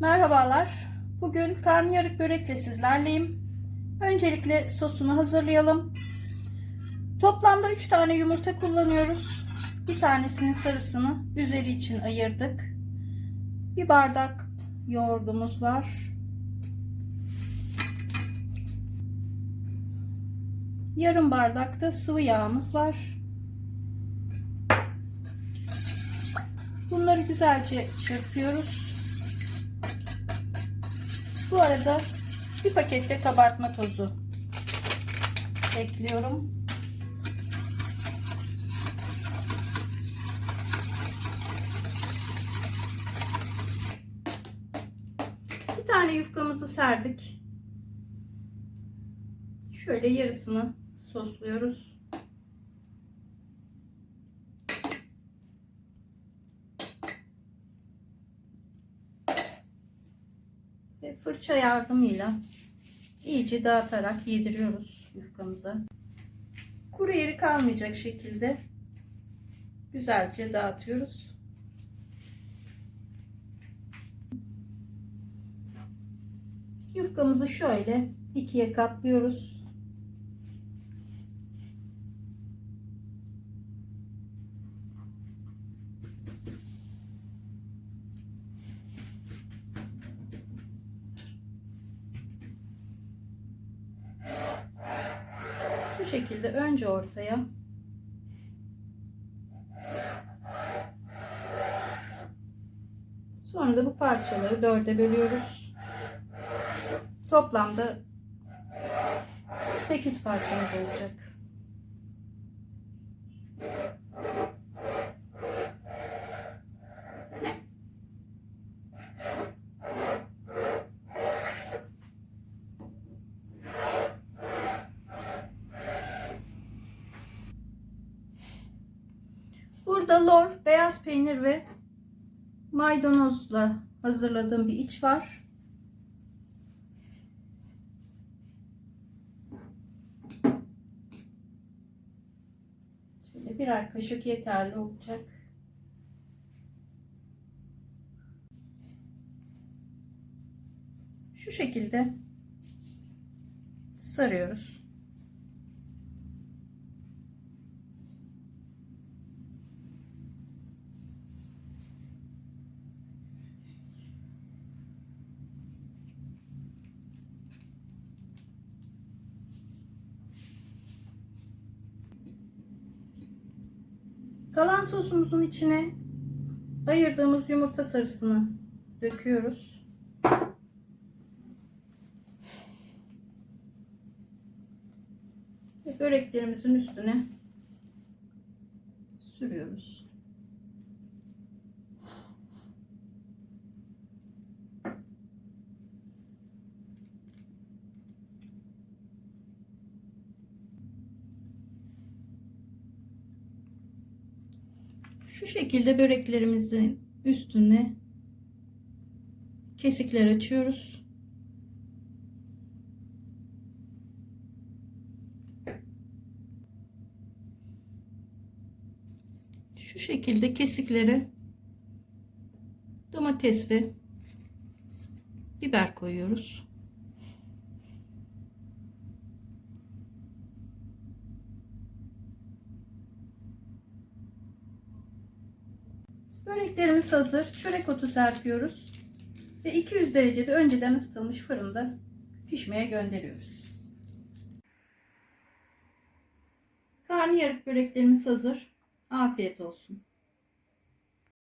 Merhabalar. Bugün karnıyarık börekle sizlerleyim. Öncelikle sosunu hazırlayalım. Toplamda 3 tane yumurta kullanıyoruz. Bir tanesinin sarısını üzeri için ayırdık. Bir bardak yoğurdumuz var. Yarım bardak da sıvı yağımız var. Bunları güzelce çırpıyoruz. Bu arada bir pakette kabartma tozu ekliyorum. Bir tane yufkamızı serdik. Şöyle yarısını sosluyoruz. Fırça yardımıyla iyice dağıtarak yediriyoruz yufkamıza. Kuru yeri kalmayacak şekilde güzelce dağıtıyoruz. Yufkamızı şöyle ikiye katlıyoruz. Şu şekilde önce ortaya sonra da bu parçaları dörde bölüyoruz. Toplamda 8 parçamız olacak. Burada lor, beyaz peynir ve maydanozla hazırladığım bir iç var. Şöyle birer kaşık yeterli olacak. Şu şekilde sarıyoruz. Kalan sosumuzun içine ayırdığımız yumurta sarısını döküyoruz. Ve böreklerimizin üstüne sürüyoruz. Şu şekilde böreklerimizin üstüne kesikler açıyoruz. Şu şekilde kesikleri domates ve biber koyuyoruz. Böreklerimiz hazır. Çörek otu serpiyoruz. Ve 200 derecede önceden ısıtılmış fırında pişmeye gönderiyoruz. Karnıyarık böreklerimiz hazır. Afiyet olsun.